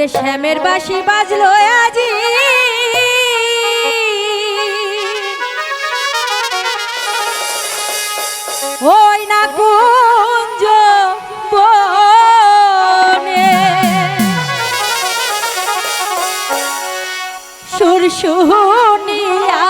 ওরে শ্যামের বাসি বাজলো আজি। ওই না কুঞ্জ বনে সুর শুনিয়া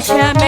শ্যামে